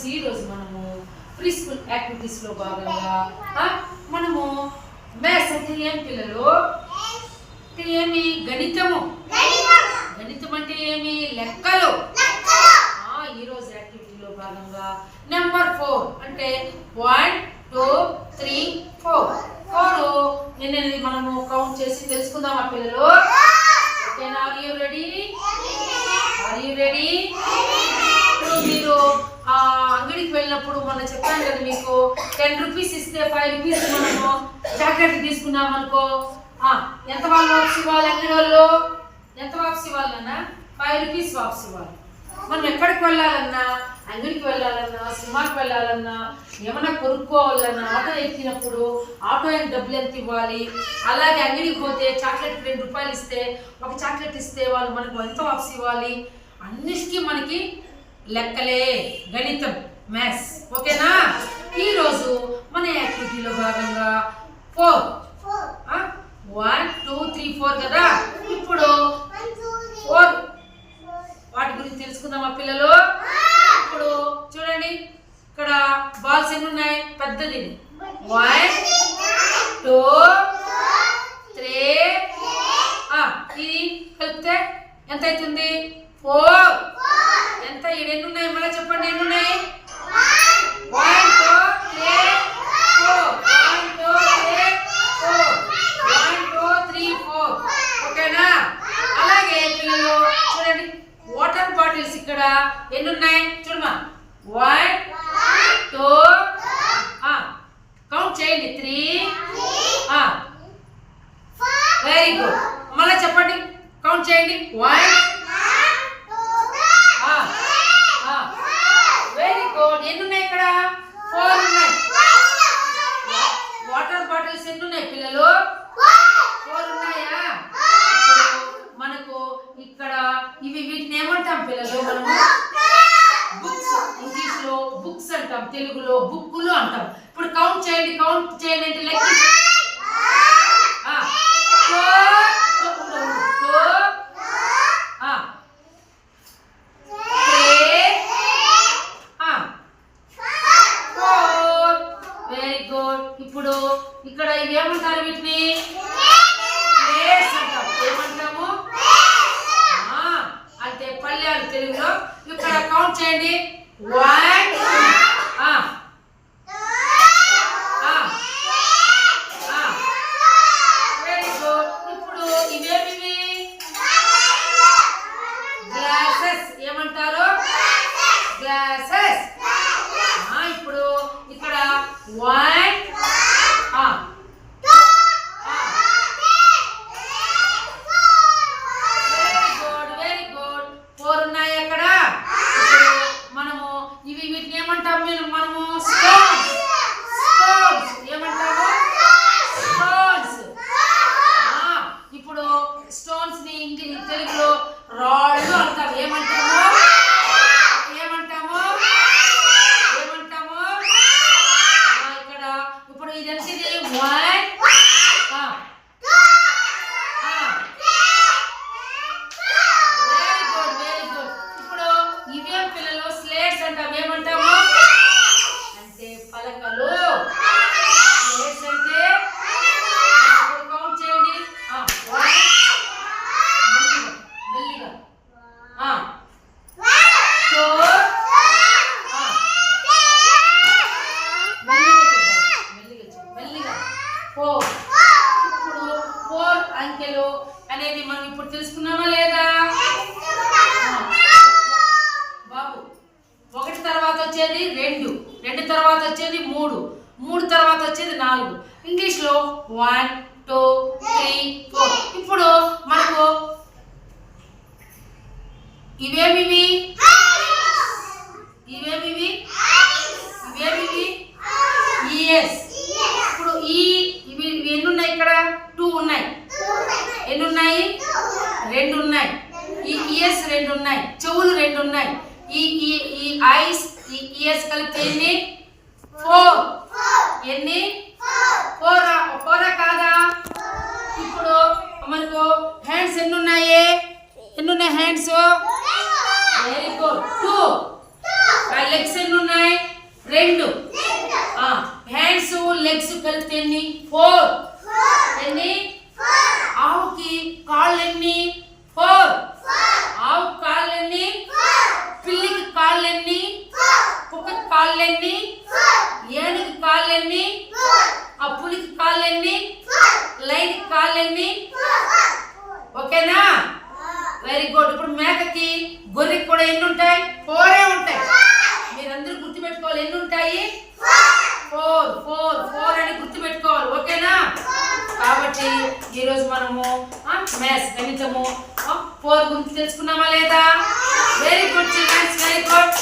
Friends ఈరోజు మనము pre school యాక్టివిటీస్లో భాగంగా మనము మ్యాథ్స్ అంటే ఏం పిల్లలు ఏమి గణితము? గణితం అంటే ఏమి? లెక్కలు. ఈరోజు యాక్టివిటీలో భాగంగా నెంబర్ ఫోర్ అంటే one two three four four. నిన్నది మనము కౌంట్ చేసి తెలుసుకుందామా పిల్లలు? ఓకేనా? Are you ready are you ready two zero ఆ వెళ్ళినప్పుడు మొన్న చెప్పాను కదా మీకు టెన్ రూపీస్ ఇస్తే ఫైవ్ రూపీస్ మనము చాక్లెట్ తీసుకున్నాం అనుకో. ఎంత వాళ్ళు వాపస్ ఇవ్వాలి అంగడి వాళ్ళు? ఎంత వాపస్ ఇవ్వాలన్నా ఫైవ్ రూపీస్ వాప్స్ ఇవ్వాలి. మనం ఎక్కడికి వెళ్ళాలన్నా అంగడికి వెళ్ళాలన్నా సినిమాకి వెళ్ళాలన్నా ఏమైనా కొనుక్కోవాలన్నా ఆటో ఎక్కినప్పుడు ఆటో ఎంత డబ్బులు ఎంత ఇవ్వాలి? అలాగే అంగడికి పోతే చాక్లెట్ రెండు రూపాయలు ఇస్తే ఒక చాక్లెట్ ఇస్తే వాళ్ళు మనకు ఎంత వాపస్ ఇవ్వాలి? అన్నిటికీ మనకి లెక్కలే గణితం. మ్యాథ్స్ ఓకేనా? ఈరోజు మన యాక్టివిటీలో భాగంగా four one two three four కదా? ఇప్పుడు ఫోర్ వాటి గురించి తెలుసుకుందామా పిల్లలు? ఇప్పుడు చూడండి. ఇక్కడ బాల్స్ ఎన్ని ఉన్నాయి? పెద్దది వన్ టూ త్రీ ఇది కలిపితే ఎంత అవుతుంది What? తెలుగులో బుక్కులు అంటాం. ఇప్పుడు కౌంట్ చేయండి కౌంట్ చేయండి అంటే లెక్క వెరీ గుడ్ ఇప్పుడు ఇక్కడ ఇవి ఏమంటారు వీటిని? ప్లేట్స్ అంటాం. ఏమంటాము? అంటే పల్లెలు తెలుగులో. ఇక్కడ కౌంట్ చేయండి వన్ ఆ, ఆ, ఆ. వెరీ గుడ్ ఇప్పుడు ఇవేమివి గ్లాసెస్ ఏమంటారు గ్లాసెస్ ఇప్పుడు ఇక్కడ వన్ ఆ, ఆ. Very good very good four ఉన్నాయి అక్కడ ఇప్పుడు మనము ఇవి వీటిని ఏమంటాం మేము మనము స్టోన్స్ స్టోన్స్ ఏమంటాము స్టోన్స్ ఇప్పుడు స్టోన్స్ని ఇంగ్లీష్ తెలుగులో రాళ్ళు అంటాం ఏమంటాము ఏమంటాము ఏమంటాము ఆ, ఇక్కడ ఇప్పుడు ఇది ఎంతది one very good very good ఇప్పుడు ఇవేం పిల్లలు స్లేట్స్ అంటాం ఏమంటాము అంటే పలకలు స్లేట్స్ అంటే ఇప్పుడు కౌంట్ చేయండి ఆ, one. మెల్లిగా, మెల్లిగా ఆ, two. ఆ, మెల్లిగా చెప్పాలి మెల్లిగా చెప్పు మెల్లిగా ఫోర్ ఇప్పుడు ఫోర్ అంకెలు అనేది మనం ఇప్పుడు తెలుసుకున్నామా లేదా? బాబు ఒకటి తర్వాత వచ్చేది రెండు రెండు తర్వాత వచ్చేది మూడు మూడు తర్వాత వచ్చేది నాలుగు. ఇంగ్లీష్లో వన్ టూ త్రీ ఫోర్. ఇప్పుడు మనకు ఇవేమివి ఇవేమివి ఈఎస్ ఇప్పుడు ఈ ఇవి ఇవి ఎన్ని ఉన్నాయి ఇక్కడ టూ ఉన్నాయి ఎన్ని ఉన్నాయి రెండు ఉన్నాయి ఈ ఇయర్స్ రెండు ఉన్నాయి చెవులు రెండు ఉన్నాయి ఈ ఈ ఈ ఐస్ ఈ ఇయర్స్ కలిపితే ఎన్ని? ఫోర్ ఎన్ని? ఫోర్ ఫోరా కాదా? ఇప్పుడు మనకు హ్యాండ్స్ ఎన్ని ఉన్నాయి ఎన్ని ఉన్నాయి hands very good two legs ఎన్ని ఉన్నాయి రెండు హ్యాండ్స్ లెగ్స్ కలిపితే ఎన్ని? ఫోర్ ఎన్ని ఆవుకి కాళ్ళు ఎన్ని ఫోర్ ఆవు కాళ్ళు ఎన్ని పిల్లికి కాళ్ళు ఎన్ని కాళ్ళెన్ని ఏనుగు కాళ్ళెన్ని అప్పులకి ఆ పులికి కాళ్ళెన్ని లైన్కి ఓకేనా? Very good. ఇప్పుడు మేకకి గొర్రెకి కూడా ఎన్ని ఉంటాయి? ఫోరే ఉంటాయి. మీరందరూ గుర్తుపెట్టుకోవాలి. ఎన్ని ఉంటాయి? ఫోర్. ఫోర్. ఫోర్ అని గుర్తుపెట్టుకోవాలి. ఓకేనా? కాబట్టి ఈరోజు మనము మ్యాథ్స్ గణితము ఫోర్ గురించి తెలుసుకున్నామా లేదా? Very good childrens. Very good.